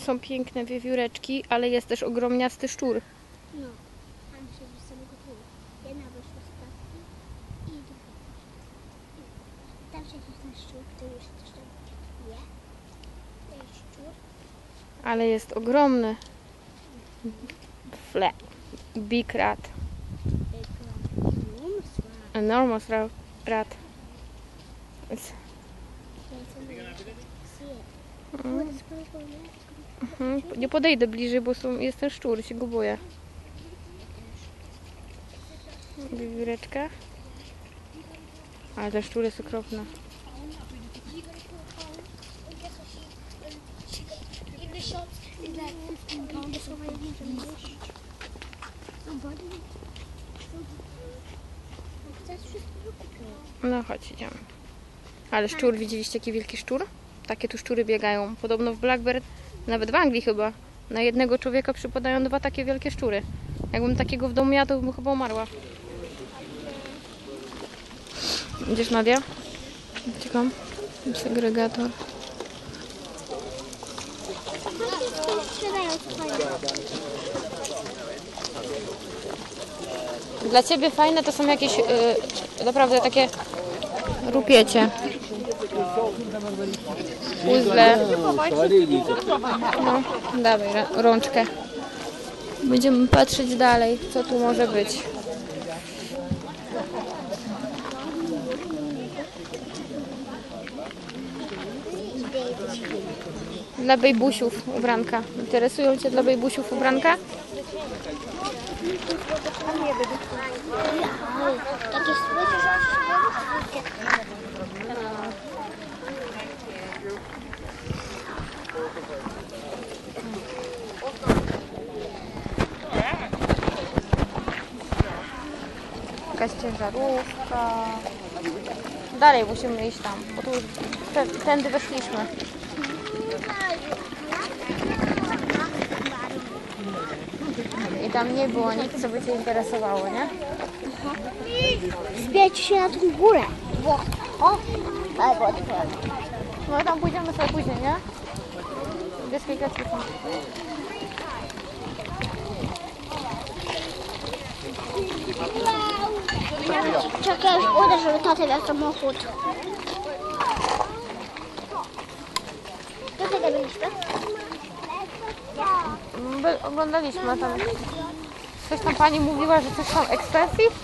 są piękne wiewióreczki, ale jest też ogromniasty szczur. No. Tam siedzi z samego tyłu. Jedna wyszła z klatki i druga. I Tam siedzi ten szczur, który już też tam je. To jest szczur. Ale jest ogromny. Fle. Big rat. Enormous ra- rat. It's- Mhm. Nie podejdę bliżej, bo są, jest ten szczur, się go boję. Ale ten szczur jest okropny. No chodź, idziemy. Ale szczur, widzieliście jaki wielki szczur? Takie tu szczury biegają. Podobno w Blackbird, nawet w Anglii chyba, na jednego człowieka przypadają dwa takie wielkie szczury. Jakbym takiego w domu miała, to bym chyba umarła. Idziesz Nadia? Czekam. Segregator. Dla ciebie fajne to są jakieś y, naprawdę takie rupiecie. Puzzle. No, dawaj rączkę. Będziemy patrzeć dalej, co tu może być. Dla bejbusiów ubranka. Interesują Cię dla bejbusiów ubranka? Takie słyszę, że Jakaś ciężarówka. Dalej musimy iść tam, bo tu już te, tędy weszliśmy. I tam nie było nic, co by Cię interesowało, nie? Zbierajcie się na tą górę. Bo, o, albo. No tam pójdziemy sobie później, nie? Wiejskiej kaciuszki. Czekaj, już uderzył tatę na samochód. Co ty byliśmy? By, oglądaliśmy tam. Coś tam pani mówiła, że coś tam expensive?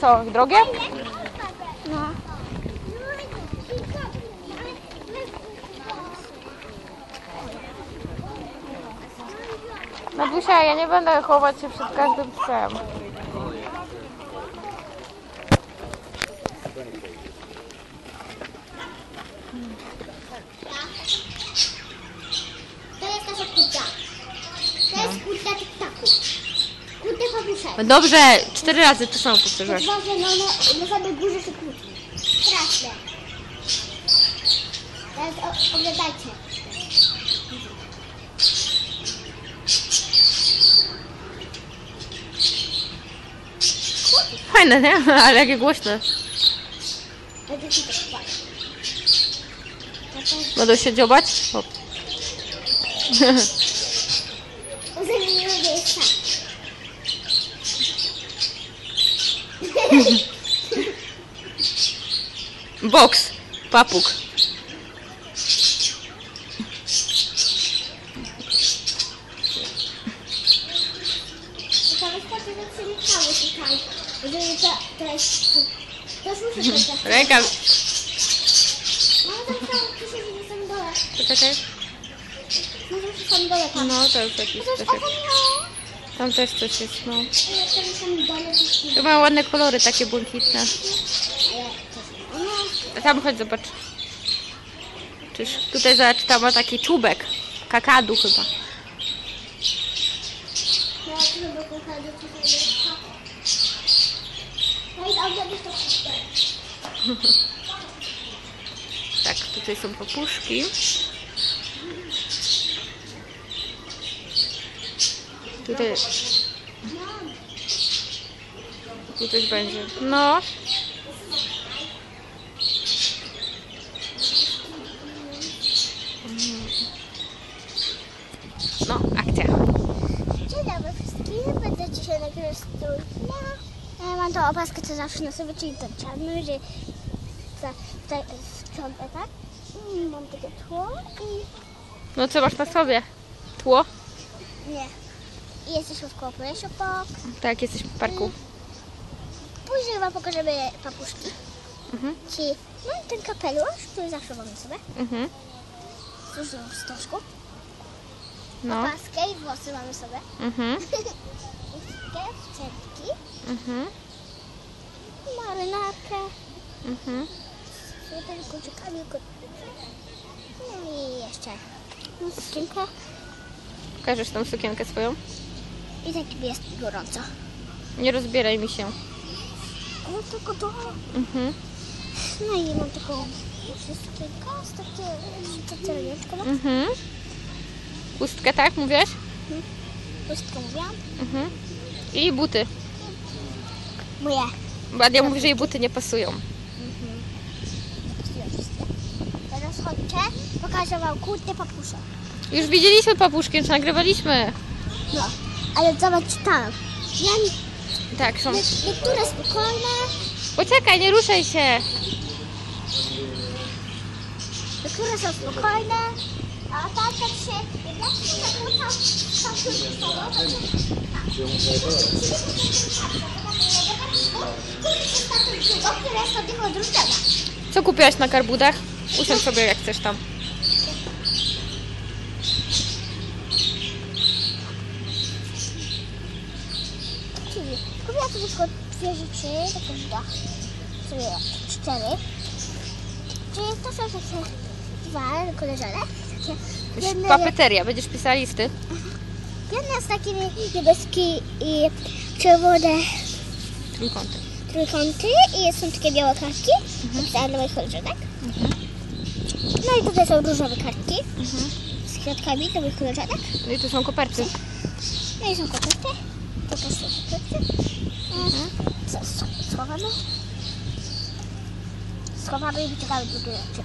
Co, drogie? No. Nadusia, ja nie będę chować się przed każdym psem. To jest nasza kuta. To jest kuta tik-taku. Kuta papuszek. Dobrze, cztery razy to samo powtórzyłaś. Uważaj, no, no, na samej górze się kłóci. Straszne. Teraz oglądajcie. Fajne, nie? Ale jakie głośne. Będą się dziobać? Miejsca. Boks, papuk. To wystarczy, że przemykały tutaj. Jeżeli muszę powiedzieć. Ręka, No, tam są, tu siedzi na samym dole. poczekaj. No, to przy samym dole tam. No, to już jakiś oko miało. Tam też coś jest, no. Ale tam dole. Tu mają ładne kolory, takie błękitne. Ale to. No, A tam chodź, zobacz. Czyż tutaj zobacz, tam ma taki czubek. Kakadu chyba. no, jest... Tak, tutaj są papuszki. Tutaj... Tu coś będzie. No. No, akcja. Dzień dobry wszystkim. Będę dzisiaj nagrywać. Ja, mam tą opaskę, co zawsze na sobie, czyli ten czarny, że sprzątę, tak? I mam takie tło i No co masz na sobie? Tło? nie. I jesteśmy w koło Shop. Tak, jesteś w parku. Później wam pokażemy papuszki. Mhm. Czyli mam ten kapelusz, który zawsze mamy sobie. Mhm. Z różną wstążką. No. Opaskę i włosy mamy sobie. Mhm. Wczepki, Mhm. marynarkę. Mhm. Z tymi kolczykami. ko- No i jeszcze sukienkę. Pokażesz tą sukienkę swoją? I tak jest gorąco. Nie rozbieraj mi się. No tylko to. Mhm. No i mam taką sukienkę z takie, z takie no. Mhm. Chustkę, tak mówiłaś? Chustkę mówiłam. Mhm. I buty. Moje. Bo Adia mówi, że jej buty nie pasują. Wszystkie. Teraz chodźcie, pokażę wam kurde papusze. Już widzieliśmy papuszki, już nagrywaliśmy. No, ale zobacz tam. Ja, Tak, są. nie- niektóre spokojne, Poczekaj, nie ruszaj się. niektóre są spokojne, a tak jak się jak się zakłóca, tam się zostało, to się... Jest od. Co kupiłaś na karbudach? Usiądź sobie jak chcesz tam. Czyli kupiłam sobie tylko dwie rzeczy, takie dwa, sobie cztery. Czyli to są takie dwa koleżanek. Takie jedne, Papeteria, będziesz pisała listy. jedna jest takie niebieskie i czerwone Trójkąty. Trójkąty i są takie białe kartki. Napisałam dla moich koleżanek. No i tutaj są różowe kartki z kwiatkami dla moich koleżanek. No i tu są koperty. No i są koperty. To też są koperty. Co, co, schowamy? Schowamy i wyciągamy drugie rzeczy.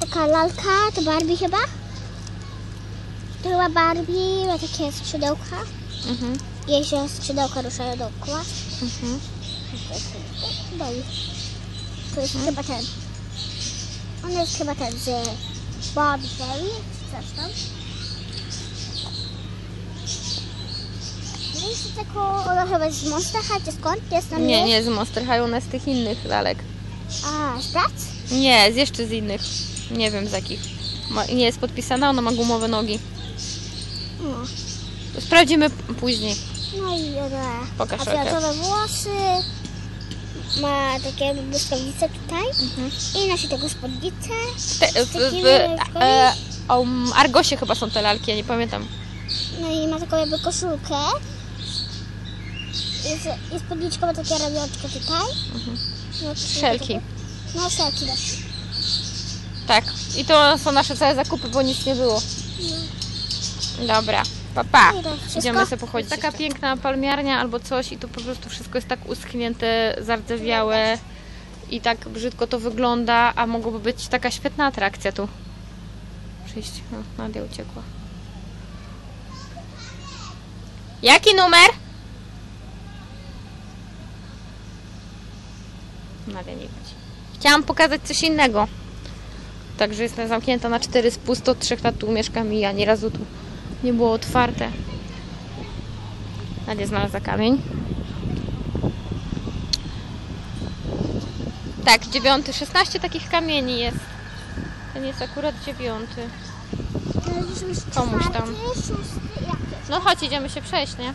Taka lalka, to Barbie chyba. To chyba Barbie, ma takie skrzydełka. Mhm. Jej się skrzydełka ruszają dookoła. Mhm. I to jest chyba ten. On jest chyba ten z Bobby Berry, czy coś tam. No jest taką, ona chyba jest z Monster High, czy skąd jest tam Nie, nie z Monster High, ona z tych innych lalek. A, z prac? Nie, z jeszcze z innych. Nie wiem z jakich. Ma, nie jest podpisana, ona ma gumowe nogi. No. Sprawdzimy później. No i one Pokaż ma rękę. fioletowe włosy, ma takie błyskawice tutaj Mhm. i nosi taką spódnicę. Te, w, w, e, o Argosie chyba są te lalki, ja nie pamiętam. No i ma taką jakby koszulkę. Jest, i spódniczka ma takie ramionczko tutaj. Mhm. No, Szelki. takie- No szelki też. Tak. I to są nasze całe zakupy, bo nic nie było. Dobra. No i to wszystko. Idziemy sobie pochodzić. Taka piękna palmiarnia albo coś i tu po prostu wszystko jest tak uschnięte, zardzewiałe i tak brzydko to wygląda, a mogłoby być taka świetna atrakcja tu. Przyjść. O, Nadia uciekła. Jaki numer? Nadia nie widzi. Chciałam pokazać coś innego. Także jestem zamknięta na cztery spust, od trzech lat tu mieszkam i ani razu tu nie było otwarte. Nadia znalazła kamień. Tak, dziewiąty. 16 takich kamieni jest. Ten jest akurat dziewiąty. Komuś tam. to? No chodź, idziemy się przejść, nie?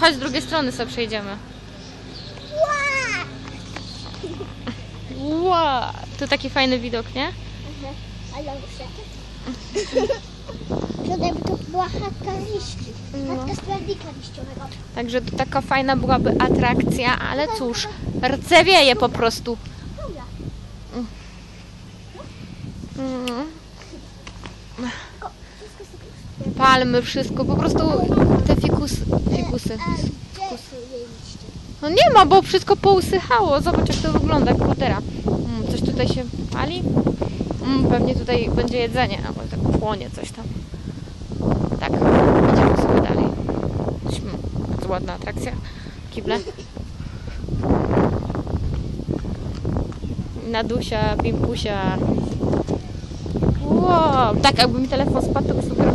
Chodź z drugiej strony sobie przejdziemy. Wow, tu taki fajny widok, nie? Aha, Ale muszę. Że jakby to była chatka liści. No. Z liściowego. Także to taka fajna byłaby atrakcja, ale cóż, rdzewieje po prostu. Mm. Palmy, wszystko, po prostu te fikusy. fikusy. Jej liście? No nie ma, bo wszystko pousychało. Zobacz jak to wygląda, jak. Mm, coś tutaj się pali? Mm, pewnie tutaj będzie jedzenie, albo tak płonie coś tam. Tak, idziemy sobie dalej. Bardzo ładna atrakcja. Kible. Nadusia, Pimpusia. Wow, tak jakby mi telefon spadł, to by